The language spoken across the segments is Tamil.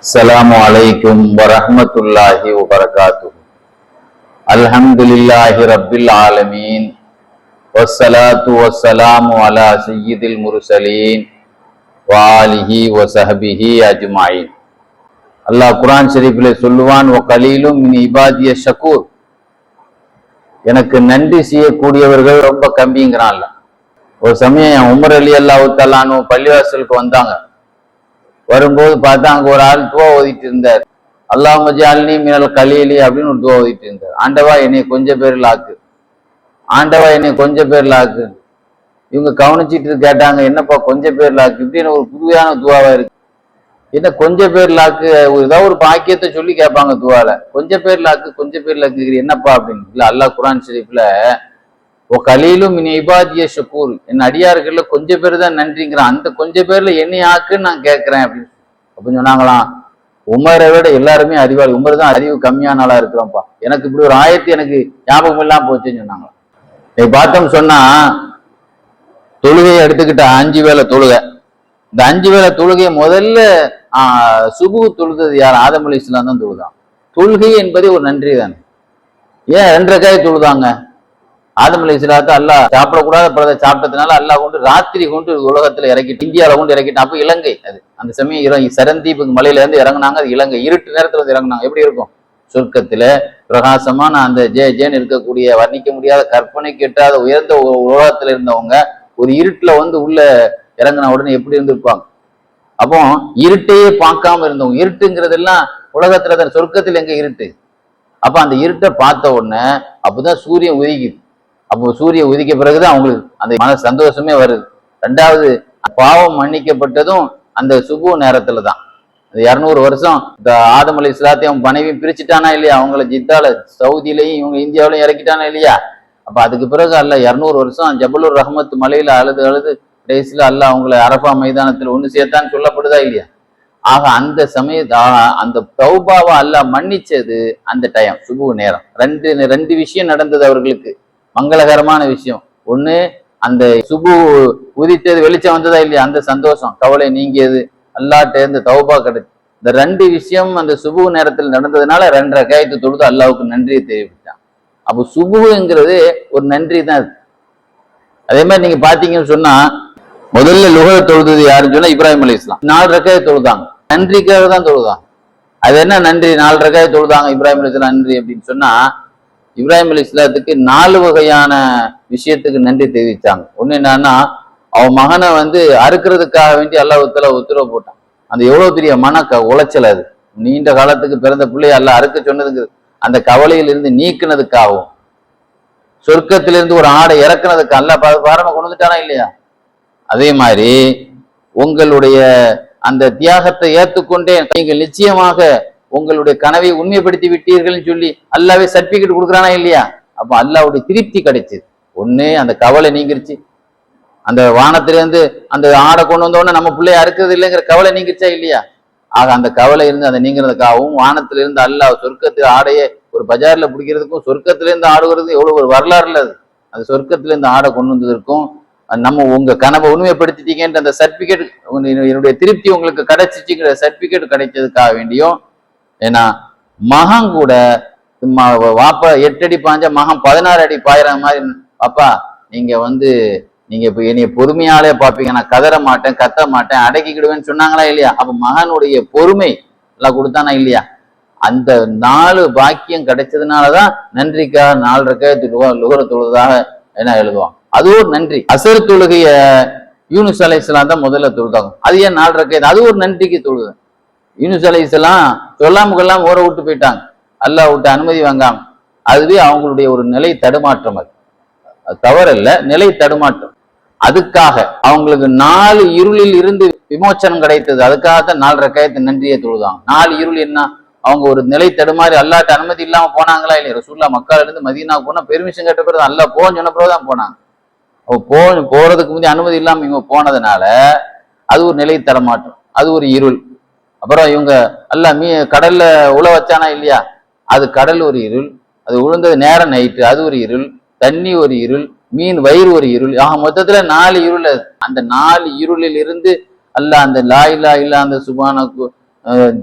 السلام عليكم ورحمة الله وبركاته الحمد لله رب العالمين والصلاة والسلام على سيد المرسلين وآله وصحبه أجمعين அல்லாஹ் குரான் ஷெரீஃபில் சொல்லுவான் ஓ கலீலும் மின் இபாதிய ஷக்கூர் எனக்கு நன்றி செய்யக்கூடியவர்கள் ரொம்ப கம்மிங்கிறான்ல ஒரு சமயம் உமர் அலி அல்லாஹு தலானு பள்ளிவாசலுக்கு வந்தாங்க வரும்போது பார்த்தா அங்க ஒரு ஆள் துவா ஓதிட்டு இருந்தார். அல்லாஹ் மஜாலினி மினல் கலீலி அப்படின்னு ஒரு துவா ஓதிட்டு இருந்தார். ஆண்டவா என்னை கொஞ்சம் பேர்ல ஆக்கு ஆண்டவா என்னை கொஞ்சம் பேர்ல ஆக்கு இவங்க கவனிச்சிட்டு கேட்டாங்க என்னப்பா கொஞ்சம் பேர் லாக்கு? இப்படின்னு ஒரு புதுவையான துவாவா இருக்கு. என்ன கொஞ்சம் பேர் லாக்கு? ஏதாவது ஒரு பாக்கியத்தை சொல்லி கேட்பாங்க துவால. கொஞ்சம் பேர் லாக்கு கொஞ்சம் பேர் லாக்கு என்னப்பா? அப்படின்னு. இல்ல அல்லாஹ் குரான் ஷெரீஃப்ல ஓ கலீலும் இனி இபாதிய ஷக்கூர் என் அடியார்கள்ல கொஞ்சம் பேர் தான் நன்றிங்கிறான் அந்த கொஞ்சம் பேர்ல என்னை ஆக்குன்னு நான் கேட்கிறேன் அப்படின்னு அப்படின்னு சொன்னாங்களாம். உமரை விட எல்லாருமே அறிவாளி உமர் தான் அறிவு கம்மியான ஆளா இருக்கிறோம்ப்பா. எனக்கு இப்படி ஒரு ஆயத்து எனக்கு ஞாபகம் இல்லாம போச்சுன்னு சொன்னாங்களாம். நீ பார்த்தோம் சொன்னா தொழுகையை எடுத்துக்கிட்ட அஞ்சு வேளை தொழுகை. இந்த அஞ்சு வேளை தொழுகையை முதல்ல சுபு தொழுதது யார்? ஆதம் அலி இஸ்லாம் தான் தொழுதான். தொழுகை என்பதே ஒரு நன்றி தானே ஏன் ரெண்டரை காய் தொழுதாங்க? ஆதம் அலி இஸ்லாத்தை அல்லா சாப்பிடக்கூடாத பழத்தை சாப்பிட்டதுனால அல்லா கொண்டு ராத்திரி கொண்டு உலகத்துல இறக்கிட்டு இந்தியாவில கொண்டு இறக்கிட்டு அப்போ இலங்கை அது. அந்த சமயம் இறங்கி சரந்தீப் மலையில இருந்து இறங்குனாங்க அது இலங்கை. இருட்டு நேரத்துல வந்து இறங்குனாங்க. எப்படி இருக்கும்? சொர்க்கத்துல பிரகாசமான அந்த ஜே ஜேன்னு இருக்கக்கூடிய வர்ணிக்க முடியாத கற்பனை கெட்டாத உயர்ந்த உலகத்துல இருந்தவங்க ஒரு இருட்டுல வந்து உள்ள இறங்கின உடனே எப்படி இருந்திருப்பாங்க? அப்போ இருட்டையே பார்க்காம இருந்தவங்க இருட்டுங்கிறதெல்லாம் உலகத்துல தான் சொர்க்கத்தில் எங்க இருட்டு? அப்ப அந்த இருட்டை பார்த்த உடனே அப்பதான் சூரியன் உதிக்குது. அப்போ சூரியன் உதிக்க பிறகுதான் அவங்களுக்கு அந்த மன சந்தோஷமே வருது. ரெண்டாவது பாவம் மன்னிக்கப்பட்டதும் அந்த சுபு நேரத்துல தான் அந்த இரநூறு வருஷம் இந்த ஆதம் அலி இஸ்லாத்தையும் மனைவியும் பிரிச்சுட்டானா இல்லையா? அவங்கள ஜித்தால சவுதியிலையும் இவங்க இந்தியாவிலையும் இறக்கிட்டானா இல்லையா? அப்ப அதுக்கு பிறகு அல்ல இரநூறு வருஷம் ஜபலூர் ரஹமத் மலையில அழுது அழுது கடைசியில அல்ல அவங்கள அரபா மைதானத்துல ஒன்று சேர்த்தான்னு சொல்லப்படுதா இல்லையா? ஆக அந்த சமயத்து அந்த தௌபாவை அல்ல மன்னிச்சது அந்த டைம் சுபு நேரம். ரெண்டு ரெண்டு விஷயம் நடந்தது அவர்களுக்கு. மங்களகரமான விஷயம். ஒன்று அந்த சுபு உதித்தது வெளிச்சம் வந்ததா இல்லையா? அந்த சந்தோஷம் கவலை நீங்கியது. அல்லாட்டேருந்து தௌபா கிடைச்சு இந்த ரெண்டு விஷயம் அந்த சுபு நேரத்தில் நடந்ததுனால ரெண்டரை காயத்து தொழுது அல்லாவுக்கு நன்றியை தெரிவித்தான் அப்போ சுபுங்கிறது ஒரு நன்றி தான் அது. அதே மாதிரி நீங்க பாத்தீங்கன்னு சொன்னா முதல்ல லுகர தொழுது யாருன்னு சொன்னா இப்ராஹிம் அலி இஸ்லாம் நாலு ரக்காய தொழுதாங்க. நன்றிக்காக தான் தொழுதாங்க. அது என்ன நன்றி? நாலு ரக்காய தொழுதாங்க இப்ராஹிம் அலி இஸ்லாம் நன்றி அப்படின்னு சொன்னா இப்ராஹிம் அலி இஸ்லாத்துக்கு நாலு வகையான விஷயத்துக்கு நன்றி தெரிவித்தாங்க ஒண்ணு என்னன்னா அவன் மகனை வந்து அறுக்கிறதுக்காக வேண்டி அல்லாஹத்துல உத்தரவு போட்டான். அந்த எவ்வளவு பெரிய மன க உளைச்சல் அது. நீண்ட காலத்துக்கு பிறந்த பிள்ளைய அல்ல அறுக்க சொன்னதுக்கு அந்த கவலையிலிருந்து நீக்குனதுக்காகவும் சொர்க்கத்திலிருந்து ஒரு ஆடை இறக்குனதுக்கு அல்ல பாரம கொண்டு வந்துட்டானா இல்லையா? அதே மாதிரி உங்களுடைய அந்த தியாகத்தை ஏற்றுக்கொண்டே நீங்கள் நிச்சயமாக உங்களுடைய கனவை உண்மைப்படுத்தி விட்டீர்கள்னு சொல்லி அல்லாவே சர்டிபிகேட் கொடுக்குறானா இல்லையா? அப்போ அல்லாவுடைய திருப்தி கிடைச்சது. ஒன்று அந்த கவலை நீங்கிருச்சு. அந்த வானத்திலேருந்து அந்த ஆடை கொண்டு வந்தோடனே நம்ம பிள்ளைய அறுக்கிறது இல்லைங்கிற கவலை நீங்கிருச்சா இல்லையா? ஆக அந்த கவலை இருந்து அந்த நீங்கிறதுக்காகவும் வானத்திலிருந்து அல்லாஹ் சொர்க்கத்தில் ஆடையே ஒரு பஜார்ல பிடிக்கிறதுக்கும் சொர்க்கத்திலேருந்து ஆடுகிறது எவ்வளோ ஒரு வரலாறுல அது. அந்த சொர்க்கத்திலேருந்து ஆடை கொண்டு வந்ததற்கும் நம்ம உங்க கனவை உண்மைப்படுத்திட்டீங்கன்ற அந்த சர்டிபிகேட் என்னுடைய திருப்தி உங்களுக்கு கிடைச்சிச்சுங்கிற சர்டிபிகேட் கிடைச்சதுக்காக வேண்டியும் ஏன்னா மகன் கூட ம- வாப்பா எட்டு அடி பாஞ்சா மகன் பதினாறு அடி பாயிற மாதிரி பாப்பா நீங்க வந்து நீங்க இப்ப என்னைய பொறுமையாலே பார்ப்பீங்க. நான் கதற மாட்டேன் கத்த மாட்டேன் அடக்கிக்கிடுவேன்னு சொன்னாங்களா இல்லையா? அப்ப மகனுடைய பொறுமை எல்லாம் கொடுத்தானா இல்லையா? அந்த நாலு பாக்கியம் கிடைச்சதுனாலதான் நன்றிக்காக நாலு ரக்காயத்து லுகர தொழுதாக என்ன எழுதுவான்? அது ஒரு நன்றி. அசர் தொழுகைய யூனிஸ் அலை தான் முதல்ல தொழுதாகும் அது ஏன் நாலு ரக்காயத்து அது ஒரு நன்றிக்கு தொழுது யூனிஸ் அலைஸ்லாம் சொல்லாம கொள்ளாம விட்டு போயிட்டாங்க. அல்லாஹ் விட்டு அனுமதி வாங்காம. அதுவே அவங்களுடைய ஒரு நிலை தடுமாற்றம் அது. அது தவறல்ல நிலை தடுமாற்றம். அதுக்காக அவங்களுக்கு நாலு இருளில் இருந்து விமோச்சனம் கிடைத்தது. அதுக்காக தான் நாலு ரக்காயத்து நன்றியை தொழுதாங்க. நாலு இருள் என்ன? அவங்க ஒரு நிலை தடுமாறி அல்லாட்ட அனுமதி இல்லாம போனாங்களா இல்லையா? ரசூல்லா மக்கால இருந்து மதீனா போனா பெர்மிஷன் கேட்ட பிறகு அல்லா போன்னு சொன்ன பிறகுதான் போனாங்க. அவ போ போறதுக்கு முந்தைய அனுமதி இல்லாம இவங்க போனதுனால அது ஒரு நிலை தடமாற்றம். அது ஒரு இருள். அப்புறம் இவங்க அல்ல மீ கடல்ல உழ வச்சானா இல்லையா? அது கடல் ஒரு இருள் அது உழுந்தது நேரம் நைட்டு அது ஒரு இருள் தண்ணி ஒரு இருள் மீன் வயிறு ஒரு இருள். ஆக மொத்தத்துல நாலு இருள் அந்த நாலு இருளில் இருந்து அல்ல அந்த லா இல்லா இல்லா அந்த சுபான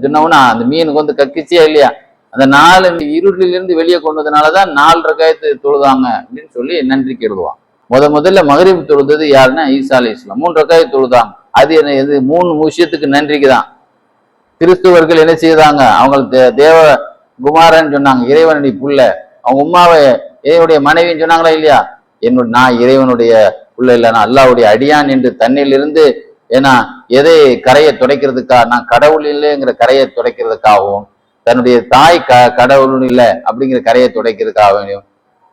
சொன்னவனா அந்த மீனுக்கு வந்து கக்கிச்சியா இல்லையா? அந்த நாலு இருளிலிருந்து வெளியே கொண்டு வந்ததுனாலதான் நாலு ரகாயத்து தொழுதாங்க அப்படின்னு சொல்லி நன்றிக்கு கேடுவான் முத முதல்ல மகரிப் தொழுதது யாருன்னா ஈசா அலி இஸ்லாம் மூன்று ரகாயத்து தொழுதாங்க. அது என்ன இது மூணு விஷயத்துக்கு நன்றிக்கு தான் கிறிஸ்துவர்கள் என்ன செய்தாங்க? அவங்க தே- தேவ குமாரன் சொன்னாங்க இறைவனுடைய புள்ள. அவங்க உமாவை இறைவனுடைய மனைவின்னு சொன்னாங்களா இல்லையா? என்னோட நான் இறைவனுடைய புள்ள இல்லை நான் அல்லாவுடைய அடியான் என்று தண்ணிலிருந்து ஏன்னா எதை கரையை துடைக்கிறதுக்கா? நான் கடவுள் இல்லைங்கிற கரையை துடைக்கிறதுக்காகவும் தன்னுடைய தாய் க கடவுள் இல்லை அப்படிங்கிற கரையை துடைக்கிறதுக்காகவும்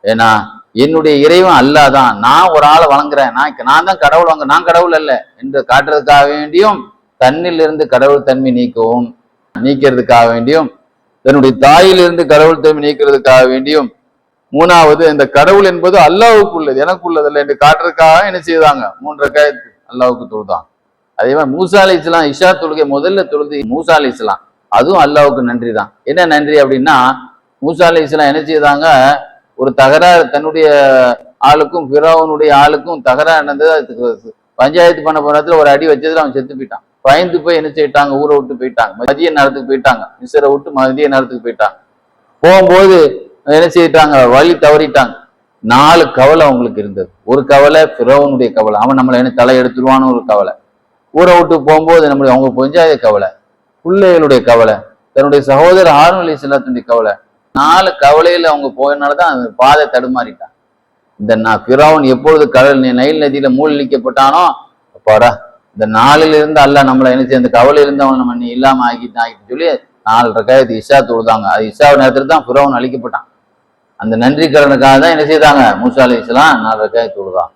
ஏன்னா என்னுடைய இறைவன் அல்லாதான். நான் ஒரு ஆளை வழங்குறேன் நான் நான் தான் கடவுள் வாங்க நான் கடவுள் அல்ல என்று காட்டுறதுக்காக வேண்டியும் தன்னிலிருந்து கடவுள் தன்மை நீக்கவும் நீக்கிறதுக்காக வேண்டியும் தன்னுடைய தாயிலிருந்து கடவுள் தன்மை நீக்கிறதுக்காக வேண்டியும் மூணாவது இந்த கடவுள் என்பது அல்லாவுக்கு உள்ளது எனக்கு உள்ளதல்ல என்று காட்டுறதுக்காக என்ன செய்தாங்க? மூன்றரை காயத்து அல்லாவுக்கு தொழுதான். அதே மாதிரி மூசா அலி இஸ்லாம் இஷா தொழுகை முதல்ல தொழுது மூசா அலி இஸ்லாம். அதுவும் அல்லாவுக்கு நன்றி தான். என்ன நன்றி அப்படின்னா மூசா அலி இஸ்லாம் என்ன செய்தாங்க? ஒரு தகராறு தன்னுடைய ஆளுக்கும் பிறவனுடைய ஆளுக்கும் தகராறு நடந்தது. பஞ்சாயத்து பண்ண போனதுல ஒரு அடி வச்சதுல அவன் செத்து போயிட்டான். பயந்து போய் என்ன செய்யிட்டாங்க? ஊரை விட்டு போயிட்டாங்க. மதிய நேரத்துக்கு போயிட்டாங்க. மிஸ்ரை விட்டு மதிய நேரத்துக்கு போயிட்டாங்க. போகும்போது என்ன செய்யிட்டாங்க? வழி தவறிட்டாங்க. நாலு கவலை அவங்களுக்கு இருந்தது. ஒரு கவலை பிறவனுடைய கவலை. அவன் நம்மளை என்ன தலை எடுத்துருவான்னு ஒரு கவலை. ஊரை விட்டு போகும்போது நம்மளுடைய அவங்க பஞ்சாயத்து கவலை. பிள்ளைகளுடைய கவலை. தன்னுடைய சகோதரர் ஹாரூன் அலி இஸ்லாத்துடைய கவலை. நாலு கவலையில் அவங்க போயனாலதான் அந்த பாதை தடுமாறிட்டான். இந்த நான் பிறவன் எப்பொழுது கடல் நைல் நதியில மூழ்கடிக்கப்பட்டானோ? அப்பாடா இந்த நாளில் இருந்து அல்ல நம்மளை என்ன செய்ய அந்த கவலை இருந்தவன் நம்ம நீ இல்லாம ஆக்கிட்டான் ஆக்கிட்டு சொல்லி நாலு ரக்காயத்து இஷா தொழுதாங்க. அது இஷா நேரத்தில் தான் புறவன் அழிக்கப்பட்டான். அந்த நன்றி கடனுக்காக தான் என்ன செய்தாங்க? மூசா அலி இஸ்லாம் நாலு ரக்காயத்து தொழுதான்.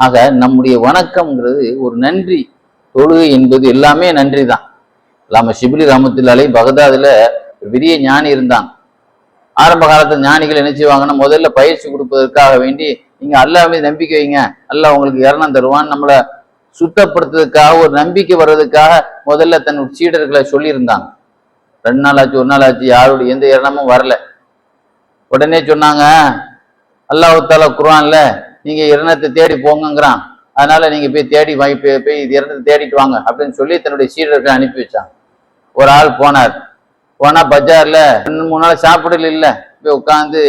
ஆக நம்முடைய வணக்கம்ங்கிறது ஒரு நன்றி. தொழுகை என்பது எல்லாமே நன்றி தான் இல்லாம ஷிபிலி ரஹமத்துல்லாலே பகதாதுல ஒரு பெரிய ஞானி இருந்தாங்க ஆரம்ப காலத்துல ஞானிகள் என்ன செய்வாங்கன்னா முதல்ல பயிற்சி கொடுப்பதற்காக வேண்டி நீங்க அல்லாஹ் மீது நம்பிக்கை வைங்க. அல்ல உங்களுக்கு இரணம் தருவான். நம்மளை சுத்தப்படுத்துறதுக்காக ஒரு நம்பிக்கை வர்றதுக்காக முதல்ல தன் சீடர்களை சொல்லியிருந்தாங்க. ரெண்டு நாள் ஆச்சு ஒரு நாள் ஆச்சு யாருடைய எந்த இடமும் வரல. உடனே சொன்னாங்க அல்லாஹ் தாலா குர்ஆன்ல நீங்க இரணத்தை தேடி போங்கங்கிறான். அதனால நீங்க போய் தேடி வாங்கி போய் போய் இது இரணத்தை தேடிட்டு வாங்க அப்படின்னு சொல்லி தன்னுடைய சீடர்களை அனுப்பி வச்சாங்க. ஒரு ஆள் போனார். போனா பஜார்ல ரெண்டு மூணு நாள் சாப்பிடல இல்லை. போய் உட்காந்து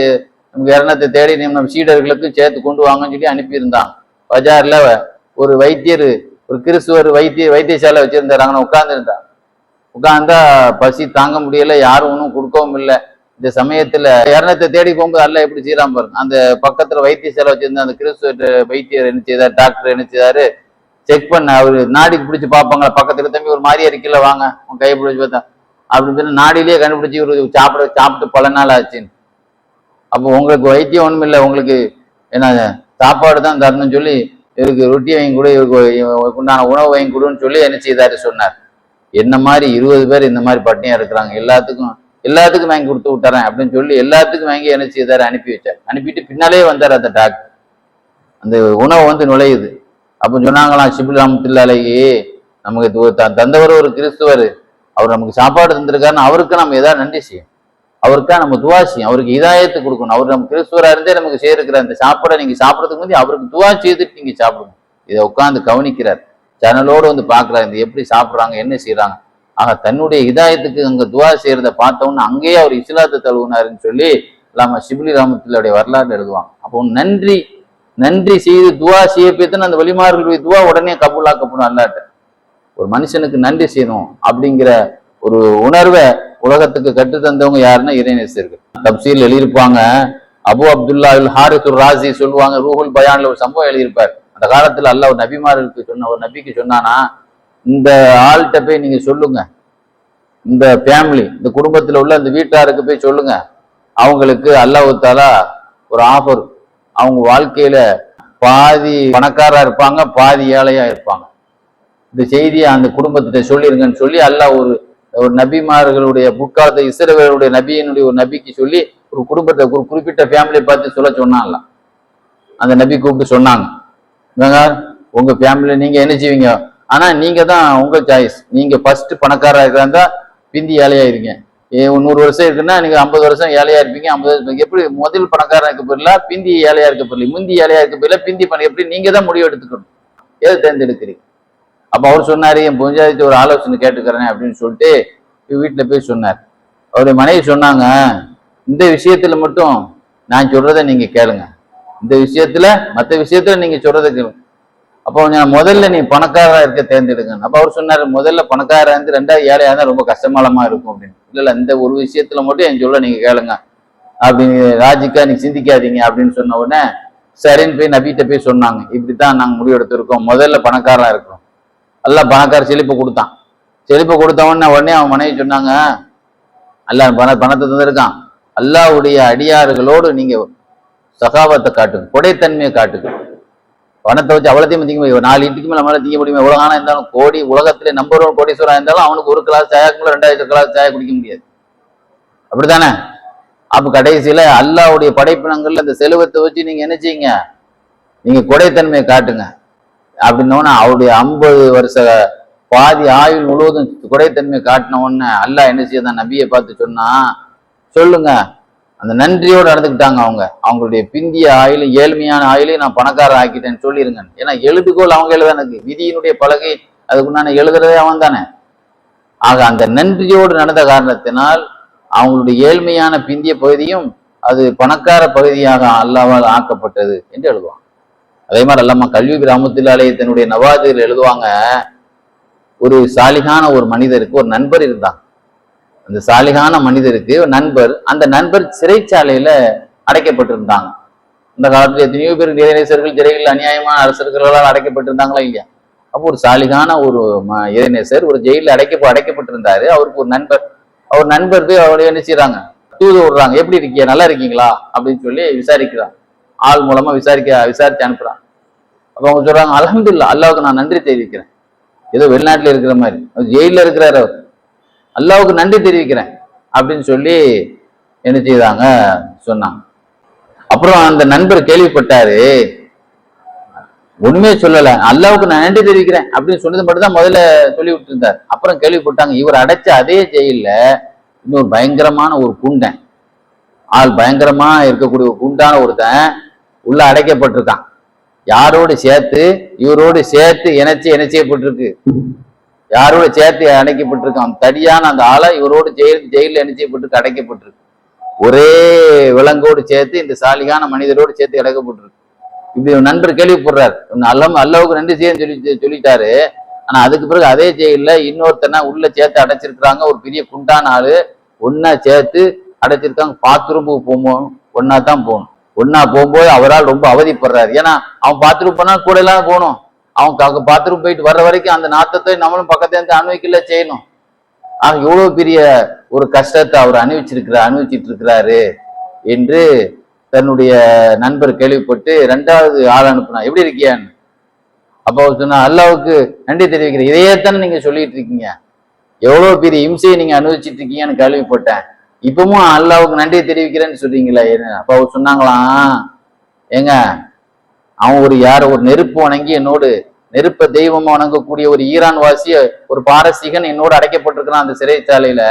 நமக்கு இரணத்தை தேடி நம்ம சீடர்களுக்கு சேர்த்து கொண்டு வாங்கன்னு சொல்லி அனுப்பியிருந்தான். பஜார்ல ஒரு வைத்தியர் ஒரு கிறிஸ்துவர் வைத்திய வைத்தியசாலை வச்சிருந்தாரு அங்கே உட்கார்ந்து உட்காந்தா பசி தாங்க முடியல யாரும் ஒன்றும் கொடுக்கவும் இல்லை. இந்த சமயத்தில் இரணத்தை தேடி போகும்போது அல்ல எப்படி செய்யலாம் பாருங்க அந்த பக்கத்தில் வைத்தியசாலை வச்சிருந்த அந்த கிறிஸ்துவ வைத்தியர் என்ன செய்தார் டாக்டர் என்ன செய்தாரு? செக் பண்ண அவர் நாடிக்கு பிடிச்சி பார்ப்பாங்களா? பக்கத்துல தம்பி ஒரு மாதிரியா இருக்குல்ல வாங்க. உன் கையை பிடிச்சி பார்த்தா. அப்படின்னு சொல்லி நாடிலேயே கண்டுபிடிச்சி ஒரு சாப்பிட சாப்பிட்டு பல நாள் ஆச்சுன்னு. அப்போ உங்களுக்கு வைத்தியம் ஒன்றும் இல்லை உங்களுக்கு என்ன சாப்பாடு தான் தரணும்னு சொல்லி இவருக்கு ரொட்டி வாங்கி கொடு இவருக்கு உண்டான உணவு வாங்கி கொடுன்னு சொல்லி என்ன செய்தாரு சொன்னார். என்ன மாதிரி இருபது பேர் இந்த மாதிரி பட்டினியா இருக்கிறாங்க. எல்லாத்துக்கும் எல்லாத்துக்கும் வாங்கி கொடுத்து விட்டுறேன் அப்படின்னு சொல்லி எல்லாத்துக்கும் வாங்கி என்ன செய்தார்? அனுப்பி வச்சார். அனுப்பிட்டு பின்னாலே வந்தார் அந்த டாக்டர். அந்த உணவு வந்து நுழையுது. அப்போ சொன்னாங்களாம் ஷிபில் ரஹமத்துல்லாலேயே நமக்கு இது ஒரு தந்தவர் ஒரு கிறிஸ்துவர் அவர் நமக்கு சாப்பாடு தந்திருக்காருன்னு அவருக்கு நம்ம ஏதாவது நன்றி செய்யும் அவருக்கா நம்ம துவா செய்யும் அவருக்கு இதாயத்தை கொடுக்கணும். அவர் நம்ம கிறிஸ்துவராக இருந்தே நமக்கு செய்திருக்கிற அந்த சாப்பாடை நீங்கள் சாப்பிட்றதுக்கு முந்தைய அவருக்கு துவா செய்துட்டு நீங்கள் சாப்பிடணும். இதை உட்காந்து கவனிக்கிறார். சேனலோடு வந்து பார்க்குறாரு. இந்த எப்படி சாப்பிட்றாங்க? என்ன செய்கிறாங்க ஆக தன்னுடைய இதாயத்துக்கு அங்கே துவா செய்கிறத பார்த்தோன்னு அங்கேயே அவர் இஸ்லாத்தை தழுவினாருன்னு சொல்லி இல்லாம சிபிலி ராமத்திலுடைய வரலாறு எழுதுவாங்க. அப்போ நன்றி நன்றி செய்து துவா செய்ய பேத்துன்னு அந்த வழிமார்களுடைய துவா உடனே கபூலாக்கப்படும் அல்லாட்ட. ஒரு மனுஷனுக்கு நன்றி செய்யணும் அப்படிங்கிற ஒரு உணர்வை உலகத்துக்கு கற்று தந்தவங்க யாருன்னா இறைநேசர்கள். தப்சீல் எழுதியிருப்பாங்க அபு அப்துல்லா ஹாரிசுர் ராசி சொல்லுவாங்க ரூஹுல் பயான்ல ஒரு சம்பவம் எழுதியிருப்பார். அந்த காலத்துல அல்லாஹ் ஒரு நபிமார்களுக்கு சொன்ன ஒரு நபிக்கு சொன்னானா இந்த ஆள்கிட்ட போய் நீங்க சொல்லுங்க. இந்த ஃபேமிலி இந்த குடும்பத்தில் உள்ள இந்த வீட்டாருக்கு போய் சொல்லுங்க. அவங்களுக்கு அல்லாஹாலா ஒரு ஆஃபர் அவங்க வாழ்க்கையில பாதி பணக்காரா இருப்பாங்க பாதி ஏழையா இருப்பாங்க. இந்த செய்தியை அந்த குடும்பத்திட்ட சொல்லிருங்கன்னு சொல்லி அல்லாஹ் ஒரு ஒரு நபிமார்களுடைய முற்காலத்தை இசைவர்களுடைய நபியினுடைய ஒரு நபிக்கு சொல்லி ஒரு குடும்பத்தை ஒரு குறிப்பிட்ட ஃபேமிலியை பார்த்து சொல்ல சொன்னான்ல அந்த நபி கூப்பிட்டு சொன்னாங்க. இவங்க உங்க ஃபேமிலியில நீங்க என்ன செய்வீங்க? ஆனா நீங்க தான் உங்க சாய்ஸ் நீங்க ஃபர்ஸ்ட் பணக்காரா இருக்கிறதா பிந்தி ஏழையா இருங்க. ஏ நூறு வருஷம் இருக்குன்னா நீங்க ஐம்பது வருஷம் ஏழையா இருப்பீங்க ஐம்பது வருஷம் எப்படி? முதல் பணக்காரன் இருக்க போறல பிந்தி ஏழையா இருக்க போயில முந்தி ஏழையா இருக்க போறல பிந்தி பண்ண எப்படி? நீங்க தான் முடிவு எடுத்துக்கணும். எது தேர்ந்தெடுக்கிறீங்க? அப்போ அவர் சொன்னார் என் புஞ்சாதித்து ஒரு ஆலோசனை கேட்டுக்கிறேன் அப்படின்னு சொல்லிட்டு வீட்டில் போய் சொன்னார். அவருடைய மனைவி சொன்னாங்க இந்த விஷயத்தில் மட்டும் நான் சொல்கிறத நீங்கள் கேளுங்க. இந்த விஷயத்தில் மற்ற விஷயத்தில் நீங்கள் சொல்கிறத கேளுங்க. அப்போ நான் முதல்ல நீ பணக்காரராக இருக்க தேர்ந்தெடுங்க அப்போ அவர் சொன்னார் முதல்ல பணக்காரராக இருந்து ரெண்டாவது ஏழையாக இருந்தால் ரொம்ப கஷ்டமாலமாக இருக்கும் அப்படின்னு. இல்லை இல்லை இந்த ஒரு விஷயத்தில் மட்டும் என் சொல்ல நீங்கள் கேளுங்க. அப்படின்னு ராஜிக்கா நீ சிந்திக்காதீங்க அப்படின்னு சொன்ன உடனே சரின்னு போய் நபிகிட்ட போய் சொன்னாங்க. இப்படி தான் நாங்கள் முடிவெடுத்திருக்கோம். முதல்ல பணக்காரராக இருக்கிறோம் எல்லாம் பணக்கார செழிப்பு கொடுத்தான். செழிப்பு கொடுத்த உடனே அவன் மனைவி சொன்னாங்க அல்லாஹ் பண பணத்தை தந்திருக்கான். அல்லாவுடைய அடியாறுகளோடு நீங்க சகாபத்தை காட்டுங்க கொடைத்தன்மையை காட்டுங்க. பணத்தை வச்சு அவ்வளோத்தையும் திங்க முடியும் நாலு இட்டுக்கு மேலே மேலே திங்க முடியுமா? உலகானா இருந்தாலும் கோடி உலகத்திலே நம்பர் ஒன் கோடீஸ்வரம் இருந்தாலும் அவனுக்கு ஒரு கிளாஸ் சாயாக்கு ரெண்டாயிரத்து கிளாஸ் சாயா குடிக்க முடியாது. அப்படி தானே அப்போ கடைசியில் அல்லாவுடைய படைப்பினங்களில் அந்த செலுவத்தை வச்சு நீங்கள் என்ன செய்யுங்க? நீங்கள் கொடைத்தன்மையை காட்டுங்க. அப்படின்னோன்னா அவருடைய ஐம்பது வருஷ பாதி ஆயுள் முழுவதும் குடைத்தன்மை காட்டின உடனே அல்லாஹ் என்ன செய்தான்? நபியை பார்த்து சொன்னா சொல்லுங்க. அந்த நன்றியோடு நடந்துக்கிட்டாங்க அவங்க. அவங்களுடைய பிந்திய ஆயிலும் ஏழ்மையான ஆயுளையும் நான் பணக்காரர் ஆக்கிட்டேன்னு சொல்லிருங்க. ஏன்னா எழுதுகோல் அவங்க எழுத எனக்கு. விதியினுடைய பலகை அதுக்குண்டான எழுதுறதே அவன் தானே ஆக அந்த நன்றியோடு நடந்த காரணத்தினால் அவங்களுடைய ஏழ்மையான பிந்திய பகுதியும் அது பணக்கார பகுதியாக அல்லாவால் ஆக்கப்பட்டது என்று எழுதுவான். அதே மாதிரி அல்லாம கல்வி கிராமத்திலாலே தன்னுடைய நவாதில் எழுதுவாங்க ஒரு சாலிகான ஒரு மனிதருக்கு ஒரு நண்பர் இருந்தான் அந்த சாலிகான மனிதருக்கு ஒரு நண்பர் அந்த நண்பர் சிறைச்சாலையில அடைக்கப்பட்டிருந்தாங்க. இந்த காலத்துல எத்தனையோ பேர் இறைநேசர்கள் சிறையில் அநியாயமான அரசர்களால் அடைக்கப்பட்டிருந்தாங்களா இல்லையா? அப்போ ஒரு சாலிகான ஒரு ம- இறைநேசர் ஒரு ஜெயிலில் அடைக்க அடைக்கப்பட்டிருந்தாரு. அவருக்கு ஒரு நண்பர். அவர் நண்பர் போய் அவரை என்ன செய்றாங்க? தூது விடுறாங்க எப்படி இருக்கீங்க? நல்லா இருக்கீங்களா? அப்படின்னு சொல்லி விசாரிக்கிறாங்க ஆள் மூலமா விசாரிக்க விசாரிச்சு அனுப்புறான் அப்போ அவங்க சொல்றாங்க அல்ஹம்துலில்லாஹ் அல்லாவுக்கு நான் நன்றி தெரிவிக்கிறேன். ஏதோ வெளிநாட்டுல இருக்கிற மாதிரி. அவர் ஜெயில்ல இருக்கிறாரு அவர். அல்லாவுக்கு நன்றி தெரிவிக்கிறேன். அப்படின்னு சொல்லி என்ன செய்தாங்க? சொன்னாங்க. அப்புறம் அந்த நண்பர் கேள்விப்பட்டாரு. ஒண்ணுமே சொல்லல. அல்லாவுக்கு நான் நன்றி தெரிவிக்கிறேன். அப்படின்னு சொன்னது மட்டும் தான் முதல்ல சொல்லி விட்டுருந்தார் அப்புறம் கேள்விப்பட்டாங்க இவர் அடைச்ச அதே ஜெயில்ல இன்னொரு பயங்கரமான ஒரு குண்டன். ஆள் பயங்கரமா இருக்கக்கூடிய ஒரு குண்டான ஒருத்தன் உள்ள அடைக்கப்பட்டிருக்கான். யாரோடு சேர்த்து இவரோடு சேர்த்து இணைச்சு இணைச்சியப்பட்டிருக்கு யாரோட சேர்த்து அடைக்கப்பட்டிருக்கான் தடியான அந்த ஆளை இவரோடு ஜெயில் ஜெயிலில் இணைச்சியப்பட்டிருக்கு அடைக்கப்பட்டிருக்கு. ஒரே விலங்கோடு சேர்த்து இந்த சாலிகான மனிதரோடு சேர்த்து அடைக்கப்பட்டிருக்கு. இப்படி நன்று நண்பர் கேள்விப்படுறாரு. அல்ல அல்லவுக்கு நன்றி செய்யன்னு சொல்லி சொல்லிட்டாரு. ஆனா அதுக்கு பிறகு அதே ஜெயில்ல இன்னொருத்தனை உள்ள சேர்த்து அடைச்சிருக்கிறாங்க. ஒரு பெரிய குண்டான ஆளு. ஒன்னா சேர்த்து அடைச்சிருக்காங்க. பாத்ரூமுக்கு போகும் ஒன்னா தான் போகணும். ஒன்னா போகும்போது அவரால் ரொம்ப அவதிப்படுறாரு. ஏன்னா அவன் பாத்ரூம் போனா கூட எல்லாம் போகணும். அவன் பாத்ரூம் போயிட்டு வர்ற வரைக்கும் அந்த நாத்தத்தை நம்மளும் பக்கத்துல இருந்து அனுபவிக்கல செய்யணும். ஆக இவ்வளவு பெரிய ஒரு கஷ்டத்தை அவர் அனுபவிச்சிருக்கிறார் அனுபவிச்சிட்டு இருக்கிறாரு என்று தன்னுடைய நண்பர் கேள்விப்பட்டு ரெண்டாவது ஆள் அனுப்புனா எப்படி இருக்கியான்னு அப்போ சொன்னா அல்லாவுக்கு நன்றி தெரிவிக்கிறேன். இதையே தானே நீங்க சொல்லிட்டு இருக்கீங்க. எவ்வளவு பெரிய இம்சையை நீங்க அனுபவிச்சிட்டு இருக்கீங்கன்னு கேள்விப்பட்டேன். இப்பவும் அல்லாவுக்கு நன்றி தெரிவிக்கிறேன்னு சொல்றீங்களா என்ன? அப்ப அவர் சொன்னாங்களாம் ஏங்க அவன் ஒரு யார ஒரு நெருப்பு வணங்கி என்னோடு நெருப்ப தெய்வம் வணங்கக்கூடிய ஒரு ஈரான் வாசிய ஒரு பாரசீகன் என்னோடு அடைக்கப்பட்டிருக்கிறான் அந்த சிறைச்சாலையில.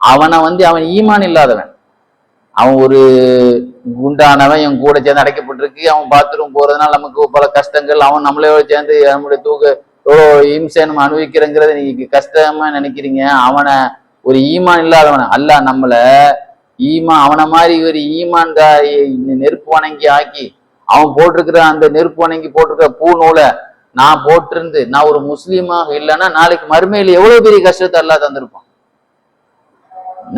அவனை வந்து அவன் ஈமான் இல்லாதவன். அவன் ஒரு குண்டானவன் என் கூட சேர்ந்து அடைக்கப்பட்டிருக்கு. அவன் பாத்ரூம் போறதுனால நமக்கு பல கஷ்டங்கள். அவன் நம்மளோட சேர்ந்து நம்மளுடைய தூக்க எவ்வளோ இம்சை நம்ம அனுபவிக்கிறேங்கிறத நீங்க கஷ்டமா நினைக்கிறீங்க. அவனை ஒரு ஈமான் இல்லாதவன. அல்ல நம்மள ஈமா அவனை மாதிரி ஒரு ஈமான் நெருப்பு வணங்கி ஆக்கி அவன் போட்டிருக்கிற அந்த நெருப்பு வணங்கி போட்டிருக்கிற பூ நூலை நான் போட்டிருந்து நான் ஒரு முஸ்லீமாக இல்லைன்னா நாளைக்கு மறுமையில் எவ்வளவு பெரிய கஷ்டத்தை அல்லாஹ் தந்திருப்பான்?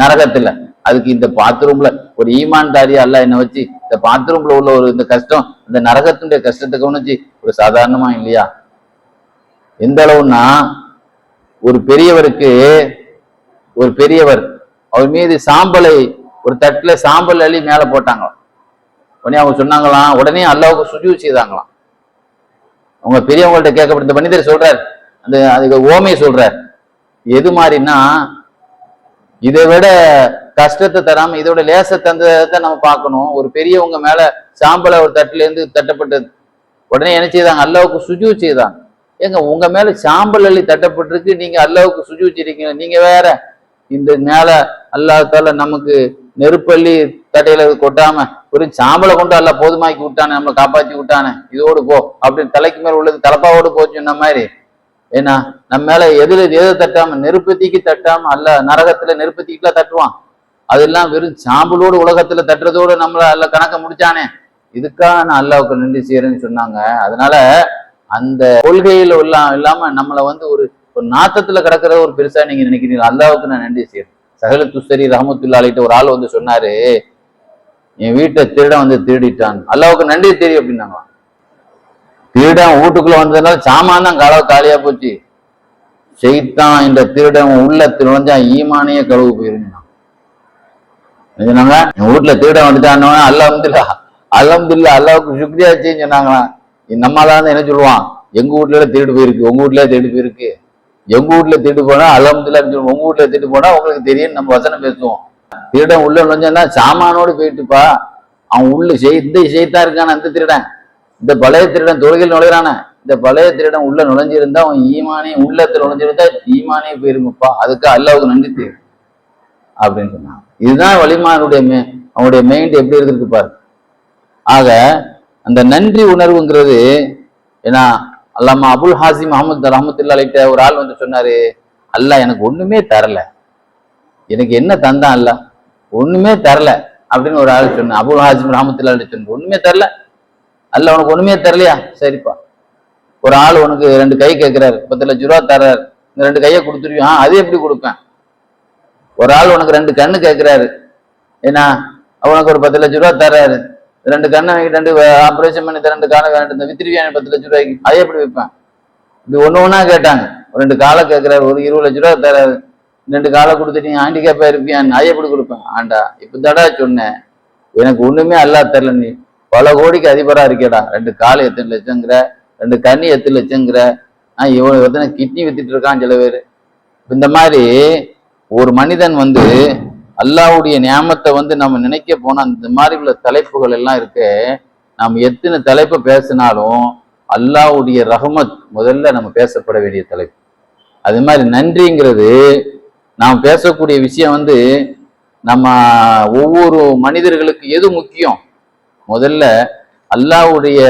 நரகத்துல. அதுக்கு இந்த பாத்ரூம்ல ஒரு ஈமான்தாரி அல்ல என்ன வச்சு இந்த பாத்ரூம்ல உள்ள ஒரு இந்த கஷ்டம் இந்த நரகத்தினுடைய கஷ்டத்தை கவனிச்சு ஒரு சாதாரணமா இல்லையா? எந்த அளவுன்னா ஒரு பெரியவருக்கு ஒரு பெரியவர் அவர் மீது சாம்பலை ஒரு தட்டுல சாம்பல் அள்ளி மேல போட்டாங்களாம். உடனே அவங்க சொன்னாங்களாம் உடனே அல்லாவுக்கு சுஜூ செய்தாங்களாம். அவங்க பெரியவங்கள்ட்ட கேட்கப்பட்ட இந்த மனிதர் சொல்றார் அந்த அதுக்கு ஓமையை சொல்றார். எது மாதிரின்னா இதை விட கஷ்டத்தை தராம இதோட லேச தந்ததை நம்ம பார்க்கணும். ஒரு பெரியவங்க மேல சாம்பலை ஒரு தட்டுல இருந்து தட்டப்பட்டது. உடனே என்ன செய்தாங்க? அல்லாவுக்கு சுஜூ செய்தாங்க. ஏங்க உங்க மேல சாம்பல் அள்ளி தட்டப்பட்டிருக்கு நீங்க அல்லாவுக்கு சுஜூ வச்சிருக்கீங்க நீங்க வேற இந்த மேல அல்லாஹால நமக்கு நெருப்பள்ளி தட்டையில கொட்டாம ஒரு சாம்பலை கொண்டு அல்ல போதுமாக்கி விட்டானே நம்மளை காப்பாற்றி விட்டானே இதோடு போ அப்படின்னு தலைக்கு மேல உள்ளது தலப்பாவோடு போச்சு சொன்ன மாதிரி? ஏன்னா நம்ம மேல எதுல எதை தட்டாம நெருப்பத்திக்கு தட்டாம அல்ல நரகத்துல நெருப்பத்திக்குலாம் தட்டுவான். அதெல்லாம் வெறும் சாம்பலோடு உலகத்துல தட்டுறதோடு நம்மள அல்ல கணக்க முடிச்சானே. இதுக்காக நான் அல்லாவுக்கு நன்றி செய்யறேன்னு சொன்னாங்க. அதனால அந்த கொள்கையில உள்ள இல்லாம நம்மளை வந்து ஒரு ஒரு நாத்தத்துல கிடக்கிற ஒரு பெருசா நீங்க நினைக்கிறீங்க அல்லாவுக்கு நான் நன்றி செய்யறேன். சகல துஸ்தரி ரஹமத்துல்லாலிட்ட ஒரு ஆள் வந்து சொன்னாரு என் வீட்டை திருட வந்து திருடிட்டான். அல்லாவுக்கு நன்றி தெரியும் அப்படின்னாங்களாம் திருடன் வீட்டுக்குள்ள வந்ததுனால சாமான் தான் கால காலியா போச்சு. செய்தான் இந்த திருடன் உள்ள நுழைஞ்சா ஈமானையே கழுவு போயிருந்தான் சொன்னாங்க என் வீட்டுல திருடன் வந்துட்டான்னு அல்லாஹம்துல்லா அல்ஹம்துல்லா அல்லாவுக்கு சுக்ரியாச்சின்னு செய்யும் சொன்னாங்களாம். நம்மளால வந்து என்ன சொல்லுவான்? எங்க வீட்ல திருடு போயிருக்கு உங்க வீட்ல திருடு போயிருக்கு. எங்க வீட்ல திட்டு போனா அல்ஹம்துல்லா சொல்லுவோம் உங்க வீட்ல திட்டு போனா உங்களுக்கு தெரியும் நம்ம வசனம் பேசுவோம். திருடன் உள்ள நுழைஞ்சா சாமானோடு போயிட்டுப்பா. அவன் உள்ள செய் இந்த செய்தான் இருக்கான அந்த திருடன். இந்த பழைய திருடன் தொழுகையில் நுழைகிறானே இந்த பழைய திருடன் உள்ள நுழைஞ்சிருந்தா அவன் ஈமானே உள்ளத்துல நுழைஞ்சிருந்தா ஈமானே போயிருங்கப்பா. அதுக்கு அல்லாவுக்கு நன்றி தேவை அப்படின்னு சொன்னான். இதுதான் வலிமானுடைய மே அவனுடைய மைண்ட் எப்படி இருந்திருக்கு பாரு. ஆக அந்த நன்றி உணர்வுங்கிறது ஏன்னா அல்லாமா அபுல் ஹாசிம் அஹமது ரஹமத்துல்லா அலைட்ட ஒரு ஆள் வந்து சொன்னாரு அல்லா எனக்கு ஒண்ணுமே தரல. எனக்கு என்ன தந்தான் அல்ல ஒண்ணுமே தரல. அப்படின்னு ஒரு ஆள் சொன்ன அபுல் ஹாசிம் ரஹமத்துல்லா அலைட்ட சொன்ன ஒண்ணுமே தரல. அல்ல உனக்கு ஒண்ணுமே தரலையா? சரிப்பா. ஒரு ஆள் உனக்கு ரெண்டு கை கேட்கிறாரு பத்து லட்ச ரூபா தர்றாரு. இந்த ரெண்டு கையை கொடுத்துருவியா? அது எப்படி கொடுப்பேன்? ஒரு ஆள் உனக்கு ரெண்டு கண்ணு கேட்கிறாரு ஏன்னா உனக்கு ஒரு பத்து லட்ச ரூபா தர்றாரு. ரெண்டு கண்ணை வாங்கிட்டு ரெண்டு ஆப்ரேஷன் பண்ணி ரெண்டு காலை வேணும் இந்த வித்திருவியா பத்து லட்ச ரூபாய்க்கு. அதை எப்படி விற்பேன்? இப்படி ஒன்று ஒன்றா கேட்டாங்க. ஒரு ரெண்டு காலை கேட்குற ஒரு இருபது லட்ச ரூபா தராரு ரெண்டு காலை கொடுத்துட்டு நீ ஹேண்டிகேப்பா இருப்பியான்னு அதை எப்படி கொடுப்பேன்? ஆண்டா இப்போ தடா சொன்னேன். எனக்கு ஒன்றுமே அல்லா தெரில நீ. பல கோடிக்கு அதிபராக இருக்கேடா. ரெண்டு காலை எத்தனை லட்சங்கிற ரெண்டு கண்ணி எத்தனை லட்சங்கிற. ஆ இவன் எத்தனை கிட்னி வித்துட்டு இருக்கான் சில பேர். இந்த மாதிரி ஒரு மனிதன் வந்து அல்லாவுடைய நியாமத்தை வந்து நம்ம நினைக்க போனால் இந்த மாதிரி உள்ள தலைப்புகள் எல்லாம் இருக்கு. நாம் எத்தனை தலைப்பை பேசினாலும் அல்லாவுடைய ரஹமத் முதல்ல நம்ம பேசப்பட வேண்டிய தலைப்பு. அது மாதிரி நன்றிங்கிறது நாம் பேசக்கூடிய விஷயம் வந்து நம்ம ஒவ்வொரு மனிதர்களுக்கு எது முக்கியம்? முதல்ல அல்லாவுடைய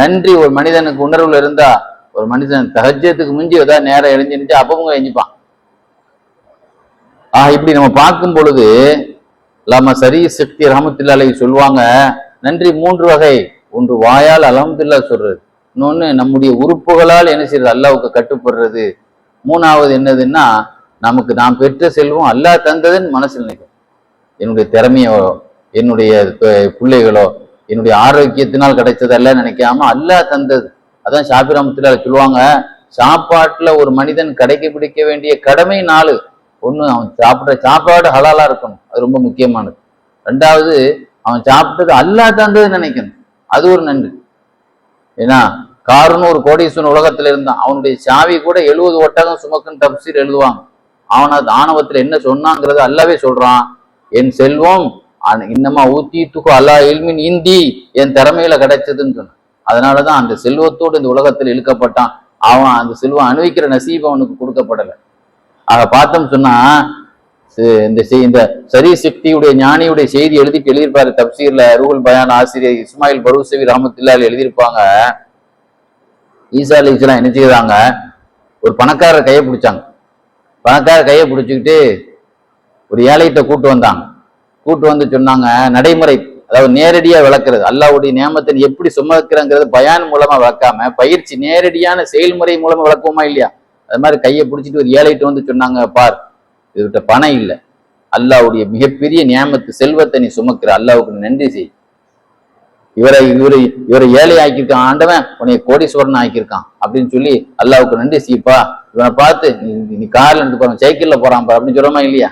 நன்றி ஒரு மனிதனுக்கு உணர்வுல இருந்தா ஒரு மனிதன் தகஜத்துக்கு முந்தி ஏதாவது நேரம் எழுஞ்சிருந்துச்சு அப்பவும் எஞ்சிப்பான் ஆஹ் இப்படி நம்ம பார்க்கும் பொழுது லாம சரி சக்தி ரஹமத்துல்லாலை சொல்லுவாங்க நன்றி மூன்று வகை. ஒன்று வாயால் அலமதுல்லா சொல்றது. இன்னொன்று நம்முடைய உறுப்புகளால் என்ன செய்யறது அல்லாவுக்கு கட்டுப்படுறது. மூணாவது என்னதுன்னா நமக்கு நாம் பெற்ற செல்வம் அல்லாஹ் தந்ததுன்னு மனசில் நினைக்கும் என்னுடைய திறமையோ என்னுடைய பிள்ளைகளோ என்னுடைய ஆரோக்கியத்தினால் கிடைச்சதல்ல நினைக்காம அல்லாஹ் தந்தது. அதான் ஷாபி ரஹமத்துல்லா சொல்லுவாங்க சாப்பாட்டில் ஒரு மனிதன் கடைக்கு பிடிக்க வேண்டிய கடமை நாலு. ஒன்று அவன் சாப்பிட்ற சாப்பாடு ஹலாலாக இருக்கணும். அது ரொம்ப முக்கியமானது. ரெண்டாவது அவன் சாப்பிட்டது அல்லா தந்தது நினைக்கணும். அது ஒரு நன்றி ஏன்னா காருன்னு ஒரு கோடீஸ்வரன் உலகத்தில் இருந்தான். அவனுடைய சாவி கூட எழுபது ஒட்டகம் சுமக்குன்னு தப்சீர் எழுதுவாங்க. அவனை ஆணவத்தில் என்ன சொன்னாங்கிறது அல்லாவே சொல்றான். என் செல்வம் இன்னமா ஊத்தி அல்லா இல்மின் இந்தி என் திறமையில கிடைச்சதுன்னு சொன்னான். அதனாலதான் அந்த செல்வத்தோடு இந்த உலகத்தில் இழுக்கப்பட்டான். அவன் அந்த செல்வம் அனுபவிக்கிற நசீப் அவனுக்கு கொடுக்கப்படலை. ஆக பார்த்தோம் சொன்னா இந்த இந்த சரி சக்தியுடைய ஞானியுடைய செய்தி எழுதிட்டு எழுதியிருப்பாரு தப்சீர்ல ரூகுல் பயான் ஆசிரியர் இஸ்மாயில் பருசவி ரஹமத்துல்லால் எழுதியிருப்பாங்க. ஈசா அலி இஸ்லாம் என்ன செய்தாங்க ஒரு பணக்காரர் கையை பிடிச்சாங்க. பணக்கார கையை பிடிச்சிக்கிட்டு ஒரு ஏழைகிட்ட கூட்டு வந்தாங்க. கூட்டு வந்து சொன்னாங்க நடைமுறை அதாவது நேரடியா விளக்குறது அல்லாவுடைய நியமத்தை எப்படி சுமக்கிறங்கிறது பயான் மூலமா விளக்காம பயிற்சி நேரடியான செயல்முறை மூலமா விளக்குவோமா இல்லையா? அது மாதிரி கையை பிடிச்சிட்டு ஒரு ஏழைட்டு வந்து சொன்னாங்க பார் இதுகிட்ட பணம் இல்லை. அல்லாவுடைய மிகப்பெரிய நியமத்து செல்வத்தை நீ சுமக்கிற. அல்லாவுக்கு நன்றி செய். இவரை இவரை இவரை ஏழை ஆக்கியிருக்கான் ஆண்டவன் உன்னை கோடீஸ்வரன் ஆக்கியிருக்கான். அப்படின்னு சொல்லி அல்லாவுக்கு நன்றி செய்ப்பா. இவனை பார்த்து நீ நீ கார்ல இருந்து போறான் சைக்கிள்ல போறான் பா அப்படின்னு சொல்றோமா இல்லையா?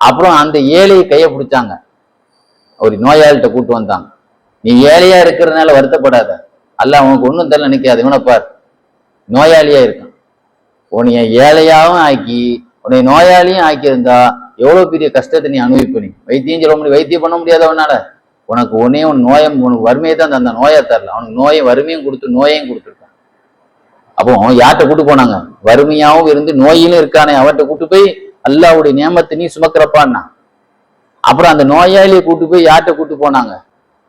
அப்புறம் அந்த ஏழையை கையை பிடிச்சாங்க. ஒரு நோயாளிகிட்ட கூட்டு வந்தாங்க. நீ ஏழையா இருக்கிறதுனால வருத்தப்படாத. அல்லாஹ் உனக்கு ஒன்றும் தெரியல நினைக்காது. இவனை பார் நோயாளியா இருக்கான். உன்னைய ஏழையாகவும் ஆக்கி உன்னை நோயாளியும் ஆக்கியிருந்தா எவ்வளோ பெரிய கஷ்டத்தை நீ அனுபவிப்ப நீ? வைத்தியம் சொல்ல முடியும். வைத்தியம் பண்ண முடியாத அவனால. உனக்கு உன்னே உன் நோயம் உனக்கு வறுமையை தான் அந்த நோயை தரல. அவனுக்கு நோயை வறுமையும் கொடுத்து நோயையும் கொடுத்துருக்கான். அப்போ யார்கிட்ட கூட்டு போனாங்க? வறுமையாகவும் இருந்து நோயிலும் இருக்கானே. அவன்கிட்ட கூட்டு போய் அல்லாவுடைய நியமத்தை நீ சுமக்கிறப்பான்னா. அப்புறம் அந்த நோயாளியை கூட்டு போய் யார்கிட்ட கூட்டு போனாங்க?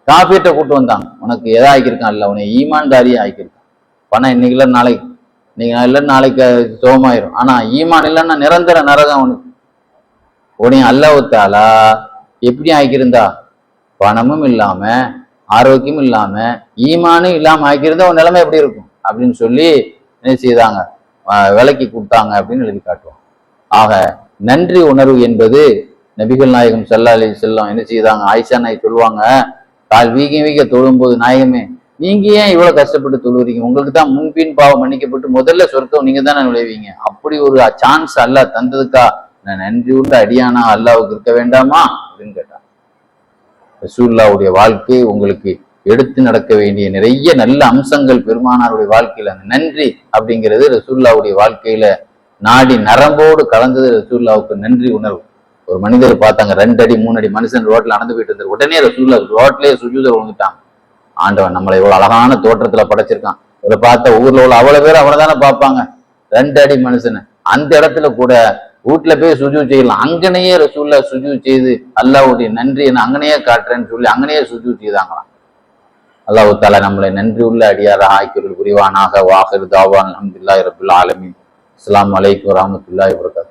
காஃபிட்ட கூட்டு வந்தாங்க. உனக்கு எதா ஆக்கியிருக்கான்? இல்லை உன்னை ஈமான்தாரியே ஆக்கியிருக்கான். பணம் இன்னைக்குல நாளைக்கு. நீங்க இல்லை நாளைக்கு சோமாயிரும். ஆனா ஈமான் இல்லைன்னா நிரந்தர நரகம் அவனுக்கு உடனே அல்லாஹாலா எப்படி ஆக்கியிருந்தா? பணமும் இல்லாம ஆரோக்கியமும் இல்லாம ஈமானும் இல்லாம ஆக்கியிருந்தா உன் நிலைமை எப்படி இருக்கும்? அப்படின்னு சொல்லி என்ன செய்தாங்க? விலைக்கு கொடுத்தாங்க அப்படின்னு எழுதி காட்டுவான் ஆக நன்றி உணர்வு என்பது நபிகள் நாயகம் செல்லாலி செல்லம் என்ன செய்தாங்க? ஆயிஷா நாய் சொல்லுவாங்க கால் வீக வீக தொழும்போது நாயகமே நீங்க ஏன் இவ்வளவு கஷ்டப்பட்டு தொழுவுறீங்க உங்களுக்கு தான் முன்பின் பாவம் மன்னிக்கப்பட்டு முதல்ல சொர்க்கம் நீங்க தானே நுழைவீங்க. அப்படி ஒரு சான்ஸ் அல்லாஹ் தந்ததுக்கா? நான் நன்றி உள்ள அடியானா அல்லாவுக்கு இருக்க வேண்டாமா? அப்படின்னு கேட்டான். ரசூல்லாவுடைய வாழ்க்கை உங்களுக்கு எடுத்து நடக்க வேண்டிய நிறைய நல்ல அம்சங்கள் பெருமானாருடைய வாழ்க்கையில அந்த நன்றி அப்படிங்கிறது ரசூல்லாவுடைய வாழ்க்கையில நாடி நரம்போடு கலந்தது ரசூல்லாவுக்கு நன்றி உணர்வு. ஒரு மனிதர் பார்த்தாங்க ரெண்டு அடி மூணு அடி மனுஷன் ரோட்ல நடந்து போயிட்டு இருந்தார் உடனே ரசூல்லா ரோட்லயே சுஜூதர் விழுந்துட்டான். ஆண்டவன் நம்மளை இவ்வளவு அழகான தோற்றத்துல படைச்சிருக்கான். இவரை பார்த்த ஊர்ல உள்ள அவ்வளவு பேர் அவனை தானே பார்ப்பாங்க. ரெண்டு அடி மனுஷன். அந்த இடத்துல கூட வீட்டுல போய் சுஜு செய்யலாம். அங்கனையே ரசூல்ல சுஜு செய்து அல்லாவுடைய நன்றி என்ன அங்கனையே காட்டுறேன்னு சொல்லி அங்கனையே சுஜு செய்தாங்களாம். அல்லாஹு தாலா நம்மளை நன்றி உள்ள அடியாராக ஆக்கியவர்கள் புரிவானாக. வாஹிர் தாவான் அஹமதுல்லா இரபுல்லா ஆலமின். இஸ்லாம் அலைக்கு வரமத்துல்லா இவர்கள்